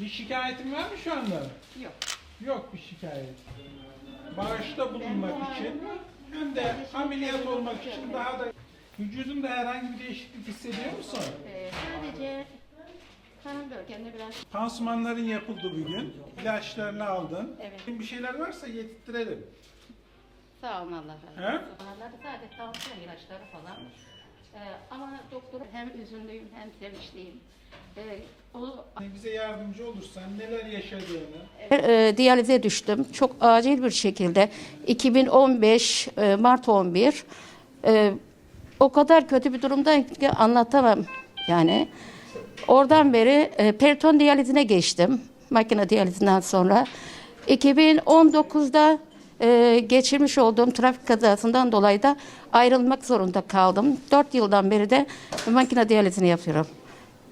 Bir şikayetin var mı şu anda? Yok. Yok bir şikayet. Bağışta bulunmak için hem de ameliyat olmak için daha da vücudunda herhangi bir değişiklik hissediyor musun? Ee, sadece karın bölgemde biraz Pansumanların yapıldı bugün. İlaçlarını aldın. Evet. Bir şeyler varsa getirtirelim. sağ olun Allah He? razı olsun. Onlarda sadece tansiyon ilaçları falan. Ee, ama doktor hem üzünlüyüm hem sevinçliyim. Ee, o Bize yardımcı olursan neler yaşadığını. E, diyalize düştüm. Çok acil bir şekilde 2015 e, Mart 11 e, o kadar kötü bir durumdayım ki anlatamam yani. Oradan beri e, periton diyalizine geçtim. Makine diyalizinden sonra. 2019'da e, geçirmiş olduğum trafik kazasından dolayı da ayrılmak zorunda kaldım. 4 yıldan beri de makine diyalizini yapıyorum.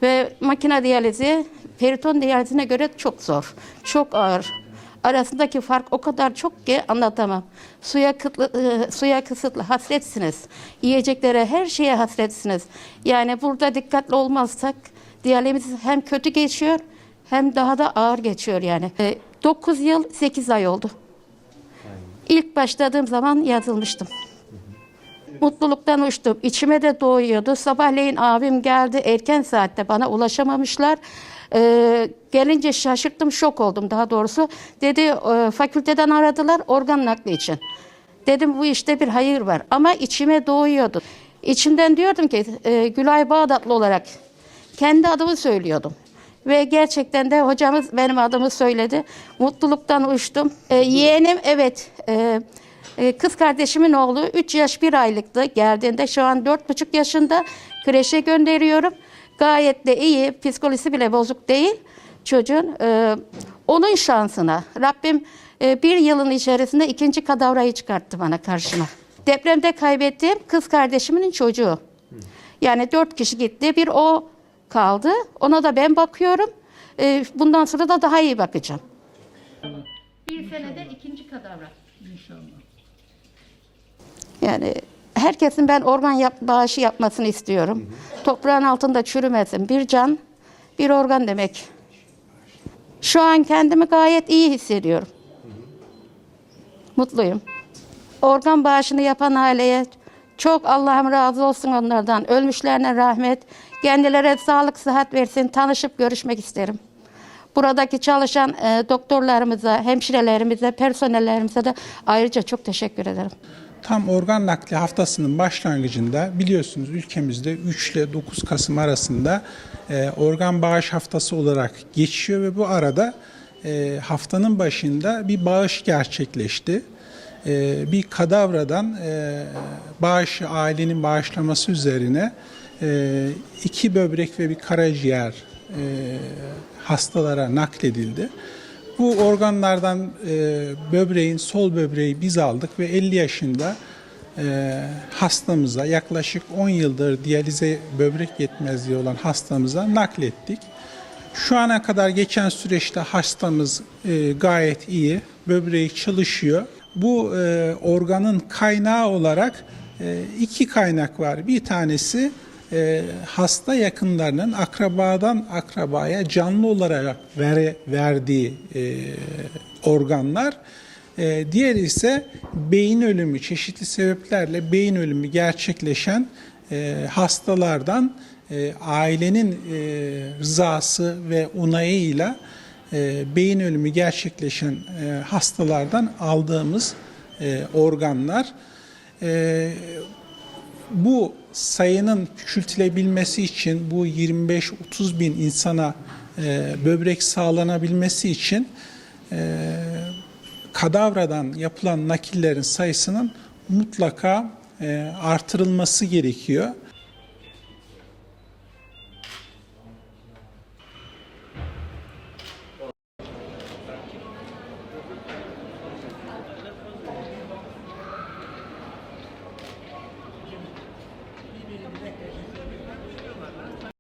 Ve makine diyalizi periton diyalizine göre çok zor. Çok ağır. Arasındaki fark o kadar çok ki anlatamam. Suya, kıtlı, e, suya kısıtlı hasretsiniz. Yiyeceklere her şeye hasretsiniz. Yani burada dikkatli olmazsak diyaliz hem kötü geçiyor hem daha da ağır geçiyor yani. 9 yıl 8 ay oldu. İlk başladığım zaman yazılmıştım. Mutluluktan uçtum. İçime de doğuyordu. Sabahleyin abim geldi. Erken saatte bana ulaşamamışlar. Ee, gelince şaşırttım, şok oldum daha doğrusu. Dedi e, fakülteden aradılar organ nakli için. Dedim bu işte bir hayır var. Ama içime doğuyordu. İçimden diyordum ki e, Gülay Bağdatlı olarak kendi adımı söylüyordum. Ve gerçekten de hocamız benim adımı söyledi. Mutluluktan uçtum. Ee, yeğenim evet e, e, kız kardeşimin oğlu 3 yaş 1 aylıktı geldiğinde. Şu an 4,5 yaşında kreşe gönderiyorum. Gayet de iyi. Psikolojisi bile bozuk değil çocuğun. Ee, onun şansına Rabbim e, bir yılın içerisinde ikinci kadavrayı çıkarttı bana karşıma. Depremde kaybettiğim kız kardeşimin çocuğu. Yani dört kişi gitti. Bir o kaldı. Ona da ben bakıyorum. Ee, bundan sonra da daha iyi bakacağım. bir senede ikinci kadavra. İnşallah. Yani herkesin ben organ yap, bağışı yapmasını istiyorum. Toprağın altında çürümesin. Bir can, bir organ demek. Şu an kendimi gayet iyi hissediyorum. Mutluyum. Organ bağışını yapan aileye çok Allah'ım razı olsun onlardan. Ölmüşlerine rahmet. Kendilerine sağlık, sıhhat versin. Tanışıp görüşmek isterim. Buradaki çalışan e, doktorlarımıza, hemşirelerimize, personellerimize de ayrıca çok teşekkür ederim. Tam organ nakli haftasının başlangıcında biliyorsunuz ülkemizde 3 ile 9 Kasım arasında e, organ bağış haftası olarak geçiyor ve bu arada e, haftanın başında bir bağış gerçekleşti. E, bir kadavradan e, bağış ailenin bağışlaması üzerine iki böbrek ve bir karaciğer e, hastalara nakledildi. Bu organlardan e, böbreğin, sol böbreği biz aldık ve 50 yaşında e, hastamıza yaklaşık 10 yıldır diyalize böbrek yetmezliği olan hastamıza naklettik. Şu ana kadar geçen süreçte hastamız gayet iyi, böbreği çalışıyor. Bu organın kaynağı olarak iki kaynak var. Bir tanesi e, hasta yakınlarının akrabadan akrabaya canlı olarak vere, verdiği e, organlar. E, diğeri ise beyin ölümü, çeşitli sebeplerle beyin ölümü gerçekleşen e, hastalardan e, ailenin e, rızası ve onayıyla e, beyin ölümü gerçekleşen e, hastalardan aldığımız e, organlar. E, bu sayının küçültülebilmesi için bu 25-30 bin insana e, böbrek sağlanabilmesi için e, kadavradan yapılan nakillerin sayısının mutlaka e, artırılması gerekiyor.